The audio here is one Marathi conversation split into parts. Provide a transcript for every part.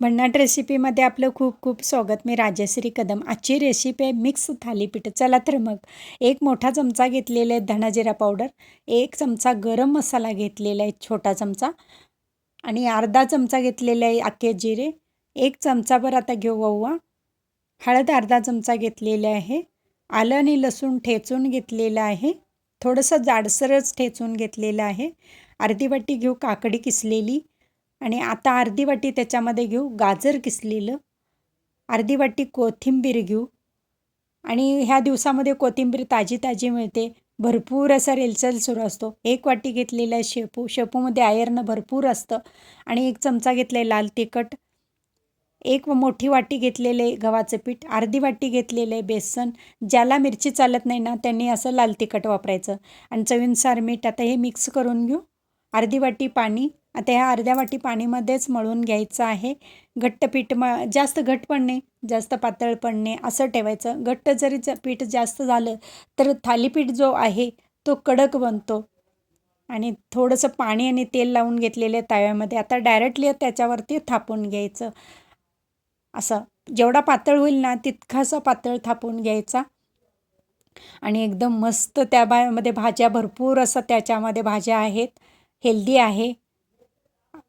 भन्नाट रेसिपीमध्ये आपलं खूप खूप स्वागत. मी राजश्री कदम. आजची रेसिपी आहे मिक्स थालीपीठ. चला तर मग एक मोठा चमचा घेतलेला आहे धणाजिरा पावडर एक चमचा गरम मसाला घेतलेला आहे छोटा चमचा आणि अर्धा चमचा घेतलेला आहे आखे जिरे एक चमचाभर आता घेऊ ओवा हळद अर्धा चमचा घेतलेला आहे. आलं आणि लसूण ठेचून घेतलेलं आहे. थोडंसं जाडसरच ठेचून घेतलेलं आहे. अर्धी वाटी घेऊ काकडी किसलेली. आणि आता अर्धी वाटी त्याच्यामध्ये घेऊ गाजर किसलेलं. अर्धी वाटी कोथिंबीर घेऊ. आणि ह्या दिवसामध्ये कोथिंबीर ताजी ताजी मिळते. भरपूर असा रेलचल सुरू असतो. एक वाटी घेतलेला आहे शेपू शेपूमध्ये आयर्न भरपूर असतं. आणि एक चमचा घेतला आहे लाल तिखट. एक मोठी वाटी घेतलेले गव्हाचं पीठ. अर्धी वाटी घेतलेलं आहे बेसन. ज्याला मिरची चालत नाही ना त्यांनी असं लाल तिखट वापरायचं. आणि चवीनुसार मीठ आता हे मिक्स करून घेऊ. अर्धी वाटी पाणी. आता ह्या अर्ध्या वाटी पाणीमध्येच मळून घ्यायचं आहे. घट्ट पीठ म जास्त घट पण नाही जास्त पातळ पण नाही असं ठेवायचं. घट्ट जरी ज पीठ जास्त झालं तर थालीपीठ जो आहे तो कडक बनतो. आणि थोडंसं पाणी आणि तेल लावून घेतलेल्या तव्यामध्ये आता डायरेक्टली त्याच्यावरती थापून घ्यायचं. असं जेवढा पातळ होईल ना तितकासा पातळ थापून घ्यायचा. आणि एकदम मस्त त्या बामध्ये भाज्या भरपूर असं त्याच्यामध्ये भाज्या आहेत. हेल्दी आहे.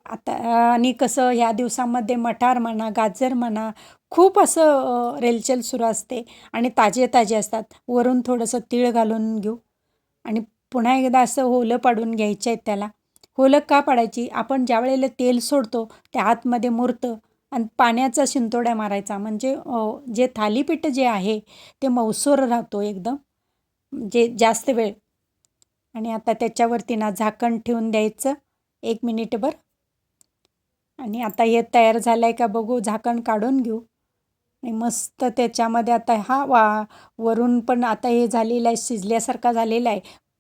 आता आणि कसं ह्या दिवसामध्ये मटार म्हणा गाजर म्हणा खूप असं रेलचेल सुरू असते. आणि ताजे ताजे असतात. वरून थोडंसं तीळ घालून घेऊ. आणि पुन्हा एकदा असं होलं पाडून घ्यायचे आहेत त्याला. होलं का पाडायची? आपण ज्या वेळेला तेल सोडतो त्या आतमध्ये मुरतं आणि पाण्याचा शिंतोड्या मारायचा. म्हणजे जे थालीपीठ जे आहे ते मौसूर राहतो एकदम. जे जास्त वेळ. आणि आता त्याच्यावरती ना झाकण ठेवून द्यायचं. एक मिनिटभर आणि आता हे तयार झालं आहे का बघू झाकण काढून घेऊ. आणि मस्त त्याच्यामध्ये आता हा वा वरून पण आता हे झालेलं आहे शिजल्यासारखा झालेला आहे.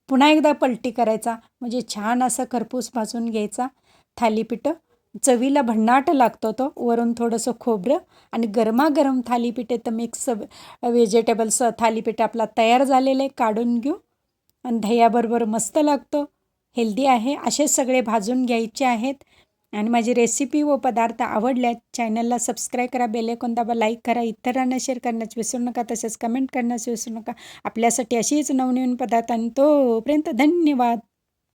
पुन्हा एकदा पलटी करायचा म्हणजे छान असं खरपूस भाजून घ्यायचा थालीपीठं. चवीला भन्नाट लागतो तो वरून थोडंसं खोबरं आणि गरमागरम थालीपीठ तर मिक्स व्हेजिटेबल्स थालीपीठ आपला तयार झालेलं आहे काढून घेऊ. आणि दह्याबरोबर मस्त लागतो. हेल्दी आहे असे सगळे भाजून घ्यायचे आहेत. आणि माझी रेसिपी व पदार्थ आवडल्यात चॅनलला सबस्क्राईब करा बेलेकोन दाबा लाईक करा इतरांना शेअर करण्यास विसरू नका तसेच कमेंट करण्यास विसरू नका. आपल्यासाठी अशीच नवनवीन पदार्थ आणि तोपर्यंत धन्यवाद.